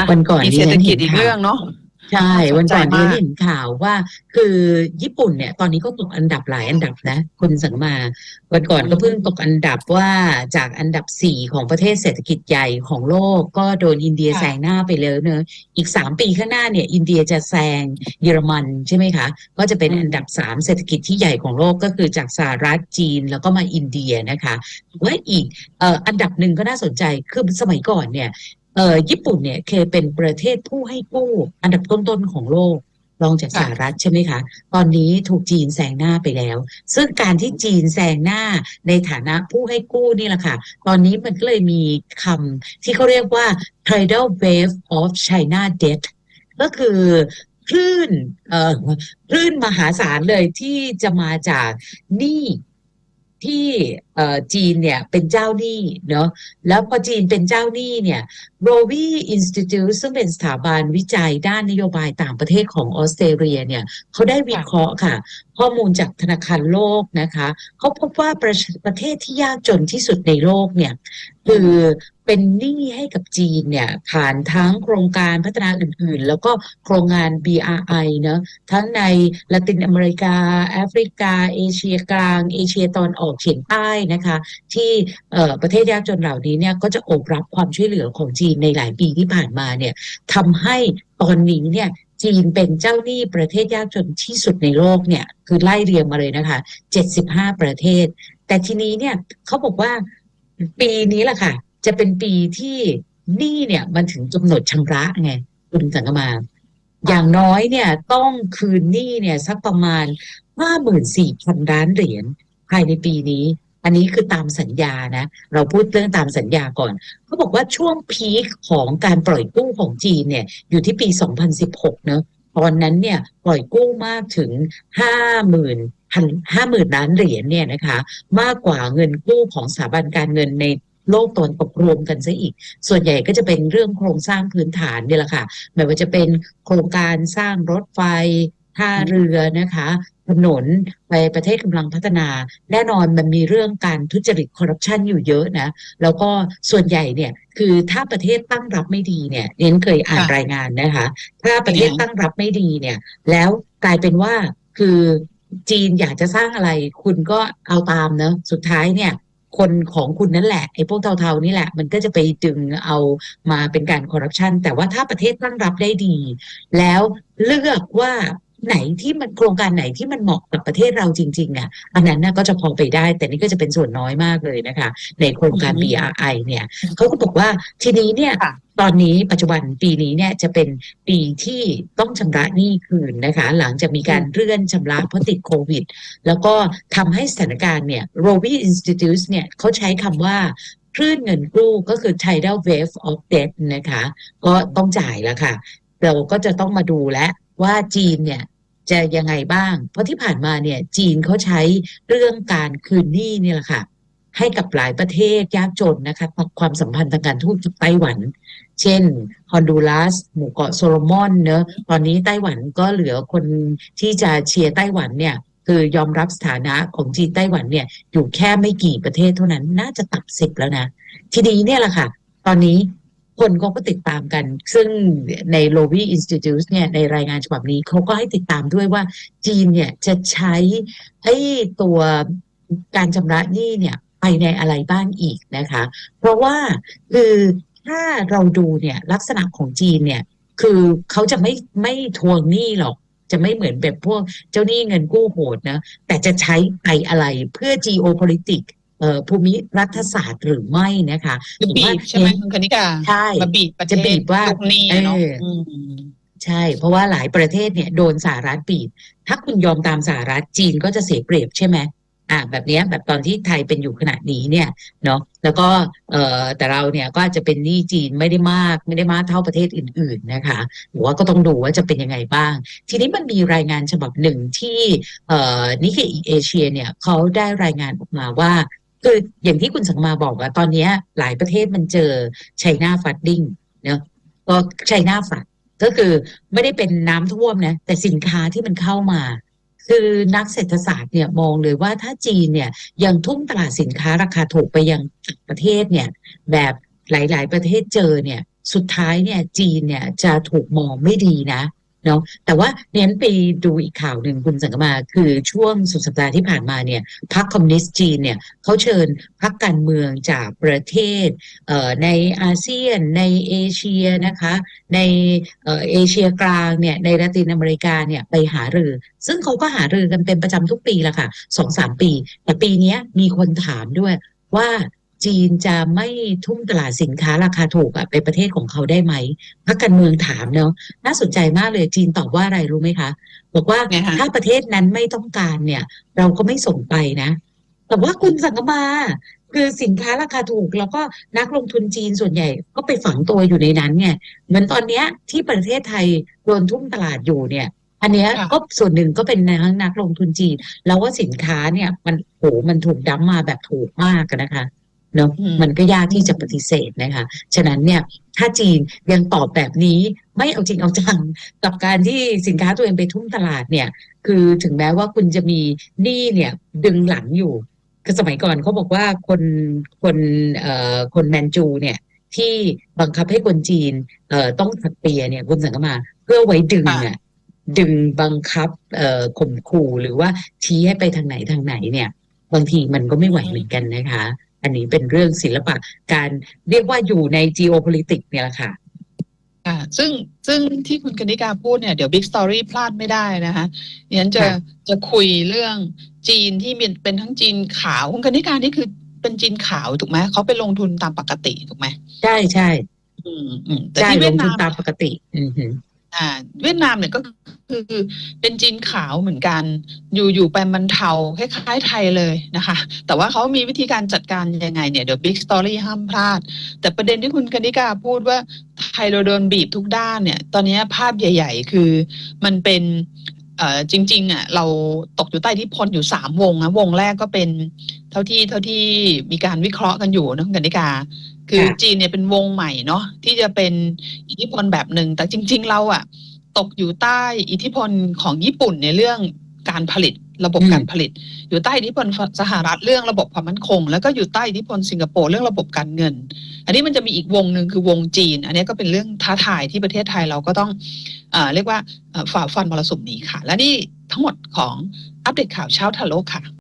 อะวันก่อนมีดิเศรษฉัฐนกิเห็จนอีกข่าเรื่วองเนาะใช่น่าสนวันก่อนใจดิฉันมากเห็นข่าวว่า คือญี่ปุ่นเนี่ย ตอนนี้ก็ตกอันดับหลายอันดับนะ คุณสังมา วันก่อนก็เพิ่งตกอันดับว่าจากอันดับสี่ของประเทศเศรษฐกิจใหญ่ของโลก ก็โดนอินเดียค่ะแซงหน้าไปแล้วเนอะอีกสามปีข้างหน้าเนี่ย อินเดียจะแซงเยอรมันใช่ไหมคะ ก็จะเป็นอืมอันดับสามเศรษฐกิจที่ใหญ่ของโลกก็คือจากสหรัฐจีนแล้วก็มาอินเดียนะคะว่าอีกเอ่ออันดับหนึ่งก็น่าสนใจคือสมัยก่อนเนี่ย เออญี่ปุ่นเนี่ยเคยเป็นประเทศผู้ให้กู้อันดับต้นๆของโลกรองจากสหรัฐใช่ไหมคะ ตอนนี้ถูกจีนแซงหน้าไปแล้ว ซึ่งการที่จีนแซงหน้าในฐานะผู้ให้กู้นี่แหละค่ะ ตอนนี้มันก็เลยมีคำที่เขาเรียกว่า tidal wave of China debt ก็คือคลื่นเอ่อคลื่นมหาศาลเลยที่จะมาจากหนี้ ที่จีนเนี่ยเป็นเจ้าหนี้เนาะแล้วพอจีนเป็นเจ้าหนี้เนี่ยโรวีอินสติทิวซึ่งเป็นสถาบันวิจัยด้านนโยบายต่างประเทศของออสเตรเลียเนี่ยเขาได้วิเคราะห์ค่ะ ข้อมูลจากธนาคารโลกนะคะเขาพบว่าประประเทศที่ยากจนที่สุดในโลกเนี่ยคือเป็นหนี้ให้กับจีนเนี่ยผ่านทั้งโครงการพัฒนาอื่นๆ แล้วก็โครงงาน BRI เนะทั้งในละตินอเมริกา แอฟริกา เอเชียกลาง เอเชียตอนออกเฉียงใต้นะคะ ที่ประเทศยากจนเหล่านี้เนี่ยก็จะโอบรับความช่วยเหลือของจีนในหลายปีที่ผ่านมาเนี่ยทำให้ตอนนี้เนี่ย จีนเป็นเจ้าหนี้ประเทศยากจนที่สุดในโลกเนี่ย คือไล่เรียงมาเลยนะคะ 75 ประเทศ แต่ทีนี้เนี่ยเขาบอกว่าปีนี้แหละค่ะ จะเป็นปีที่หนี้เนี่ยมันถึงกำหนดชำระไงคุณสังกมา อย่างน้อยเนี่ยต้องคืนหนี้เนี่ยสักประมาณ 54,000 ล้านเหรียญภายในปีนี้ อันนี้คือตามสัญญานะ เราพูดเรื่องตามสัญญาก่อนเขาบอกว่าช่วงพีคของการปล่อยกู้ของจีนเนี่ยอยู่ที่ปี 2016 เนอะตอนนั้นเนี่ยปล่อยกู้มากถึง 50,000พัน50,000ล้านเหรียญเนี่ยนะคะ มากกว่าเงินกู้ของสถาบันการเงินในโลกตะวันตกรวมกันซะอีก ส่วนใหญ่ก็จะเป็นเรื่องโครงสร้างพื้นฐานเนี่ยแหละค่ะไม่ว่าจะเป็นโครงการสร้างรถไฟ ท่าเรือนะคะถนนไปประเทศกำลังพัฒนา แน่นอนมันมีเรื่องการทุจริตคอร์รัปชันอยู่เยอะนะ แล้วก็ส่วนใหญ่เนี่ยคือถ้าประเทศตั้งรับไม่ดีเนี่ยเน้นเคยอ่านรายงานนะคะ ถ้าประเทศตั้งรับไม่ดีเนี่ย แล้วกลายเป็นว่าคือจีนอยากจะสร้างอะไรคุณก็เอาตามเนอะสุดท้ายเนี่ยคนของคุณนั่นแหละไอ้พวกเทาๆนี่แหละ มันก็จะไปดึงเอามาเป็นการคอร์รัปชันแต่ว่าถ้าประเทศตั้งรับได้ดี แล้วเลือกว่า ไหนที่มันโครงการไหนที่มันเหมาะกับประเทศเราจริงๆอะอันนั้นน่ะก็จะพอไปได้ แต่นี่ก็จะเป็นส่วนน้อยมากเลยนะคะ ในโครงการอือฮึ BRI เนี่ยเขาก็บอกว่าทีนี้เนี่ยค่ะตอนนี้ปัจจุบันปีนี้เนี่ยจะเป็นปีที่ต้องชำระหนี้คืนนะคะ หลังจากมีการเลื่อนชำระเพราะติดโควิด แล้วก็ทำให้สถานการณ์เนี่ย r o v i Institute เนี่ยเขาใช้คำว่าคลื่นเงินกู้ก็คือ tidal wave of debt นะคะ ก็ต้องจ่ายแล้วค่ะ เราก็จะต้องมาดูแล้ว ว่าจีนเนี่ยจะยังไงบ้าง เพราะที่ผ่านมาเนี่ยจีนเขาใช้เรื่องการคืนหนี้นี่แหละค่ะให้กับหลายประเทศยากจนนะคะความสัมพันธ์ทางการทูตกับไต้หวัน เช่นฮอนดูรัส หมู่เกาะโซโลมอนเนอะตอนนี้ไต้หวันก็เหลือคนที่จะเชียร์ไต้หวันเนี่ยคือยอมรับสถานะของจีนไต้หวันเนี่ยอยู่แค่ไม่กี่ประเทศเท่านั้นน่าจะตัดสิบแล้วนะ ทีนี้เนี่ยแหละค่ะ ตอนนี้ คนเขาก็ติดตามกัน ซึ่งใน l o w y Institute เนี่ยในรายงานฉบับนี้เขาก็ให้ติดตามด้วยว่าจีนเนี่ยจะใช้ไอ้ตัวการชำระหนี้เนี่ยไปในอะไรบ้างอีกนะคะ เพราะว่าคือถ้าเราดูเนี่ยลักษณะของจีนเนี่ยคือเขาจะไม่ไม่ทวงหนี้หรอก จะไม่เหมือนแบบพวกเจ้าหนี้เงินกู้โหดนะแต่จะใช้ไปอะไรเพื่อ geopolitics ภูมิรัฐศาสตร์หรือไม่นะคะคือถือบีว่าบใช่ไหมคุณคณิกาใช่มาบีบประเทจะบีศบว่าลูกหนี้เนาะเอออืมใช่ เพราะว่าหลายประเทศเนี่ยโดนสหรัฐบีบ ถ้าคุณยอมตามสหรัฐจีนก็จะเสียเปรียบใช่ไหมอ่าแบบเนี้ยแบบตอนที่ไทยเป็นอยู่ขณะนี้เนี่ยเนาะแล้วก็เอ่อแต่เราเนี่ยก็อาจจะเป็นหนี้จีนไม่ได้มาก ไม่ได้มากเท่าประเทศอื่น ๆนะคะหรือว่าก็ต้องดูว่าจะเป็นยังไงบ้าง ทีนี้มันมีรายงานฉบับหนึ่งที่เอ่อนิเคอีเอเชียเนี่ยเขาได้รายงานออกมาว่า คืออย่างที่คุณสังมาบอกว่าตอนนี้หลายประเทศมันเจอไชน่าฟัดดิ้งเนาะก็ไชน่าฟัดก็คือไม่ได้เป็นน้ำท่วมนะแต่สินค้าที่มันเข้ามา คือนักเศรษฐศาสตร์เนี่ยมองเลยว่าถ้าจีนเนี่ยยังทุ่มตลาดสินค้าราคาถูกไปยังต่างประเทศเนี่ยแบบหลาย ๆ ประเทศเจอเนี่ยสุดท้ายเนี่ยจีนเนี่ยจะถูกมองไม่ดีนะ เนาะแต่ว่าเน้นไปดูอีกข่าวหนึ่งคุณสังกมาคือช่วงสุดสัปดาห์ที่ผ่านมาเนี่ยพรรคคอมมิวนิสต์จีนเนี่ยเขาเชิญพรรคการเมืองจากประเทศในอาเซียน ในเอเชียนะคะในเอเชียกลางเนี่ยในละตินอเมริกาเนี่ยไปหารือ ซึ่งเขาก็หารือกันเป็นประจำทุกปีละค่ะสองสามปี แต่ปีนี้มีคนถามด้วยว่า จีนจะไม่ทุ่มตลาดสินค้าราคาถูกอะไปประเทศของเขาได้ไหมพรรคการเมืองถามเนาะน่าสนใจมากเลยจีนตอบว่าอะไรรู้ไหมคะ บอกว่าไงคะถ้าประเทศนั้นไม่ต้องการเนี่ย เราก็ไม่ส่งไปนะแต่ว่าคุณสังกมาคือสินค้าราคาถูก แล้วก็นักลงทุนจีนส่วนใหญ่ก็ไปฝังตัวอยู่ในนั้นไงเหมือนตอนเนี้ยที่ประเทศไทยโดนทุ่มตลาดอยู่เนี่ย อันเนี้ยค่ะก็ส่วนหนึ่งก็เป็นทั้งนักลงทุนจีน แล้วว่าสินค้าเนี่ยมันโหมันถูกดั้มมาแบบถูกมากอะนะคะ เนาะอืมมันก็ยากที่จะปฏิเสธนะคะ ฉะนั้นเนี่ยถ้าจีนยังตอบแบบนี้ไม่เอาจริงเอาจังกับการที่สินค้าตัวเองไปทุ่มตลาดเนี่ย คือถึงแม้ว่าคุณจะมีหนี้เนี่ยดึงหลังอยู่คือสมัยก่อนเขาบอกว่าคนคนเอ่อคนแมนจูเนี่ยที่บังคับให้คนจีนเอ่อต้องถักเปียเนี่ยคุณสังกมา เพื่อไว้ดึงค่ะอะดึงบังคับเอ่อข่มขู่หรือว่าชี้ให้ไปทางไหนทางไหนเนี่ย บางทีมันก็ไม่ไหวเหมือนกันนะคะ อันนี้เป็นเรื่องศิลปะการเรียกว่าอยู่ใน geopolitics เนี่ยแหละค่ะค่ะซึ่งซึ่งที่คุณกนิกาพูดเนี่ย เดี๋ยว Big Story พลาดไม่ได้นะคะดิฉันจะค่ะจะคุยเรื่องจีนที่เป็นเป็นทั้งจีนขาวคุณกนิกานี่คือเป็นจีนขาวถูกไหมเขาไปลงทุนตามปกติถูกไหมใช่ใช่อืมอืมแต่ใช่ที่ลเวียงดทุนานมตามปกติ อือหื อ่าเวียดนามเนี่ยก็คือเป็นจีนขาวเหมือนกัน อยู่อยู่ไปมันเทาคล้ายๆไทยเลยนะคะ แต่ว่าเขามีวิธีการจัดการยังไงเนี่ยเดี๋ยว Big Story ห้ามพลาด แต่ประเด็นที่คุณกนิกาพูดว่าไทยเราโดนบีบทุกด้านเนี่ย ตอนนี้ภาพใหญ่ ๆ คือมันเป็นเอ่อจริงๆอะเราตกอยู่ใต้ที่พลอยู่สามวงนะวงแรกก็เป็น เท่าที่เท่าที่มีการวิเคราะห์กันอยู่นะคุณกนิกา คือค่ะ จีนเนี่ยเป็นวงใหม่เนาะที่จะเป็นอิทธิพลแบบหนึ่งแต่จริง ๆ เราอะตกอยู่ใต้อิทธิพลของญี่ปุ่นในเรื่องการผลิตระบบอืม การผลิต อยู่ใต้อิทธิพลสหรัฐเรื่องระบบความมั่นคง แล้วก็อยู่ใต้อิทธิพลสิงคโปร์เรื่องระบบการเงิน อันนี้มันจะมีอีกวงหนึ่งคือวงจีน อันนี้ก็เป็นเรื่องท้าทายที่ประเทศไทยเราก็ต้องเอ่อเรียกว่าเอ่อฝ่าฟันมรสุมนี้ค่ะ และนี่ทั้งหมดของอัปเดตข่าวเช้าทาโลกค่ะ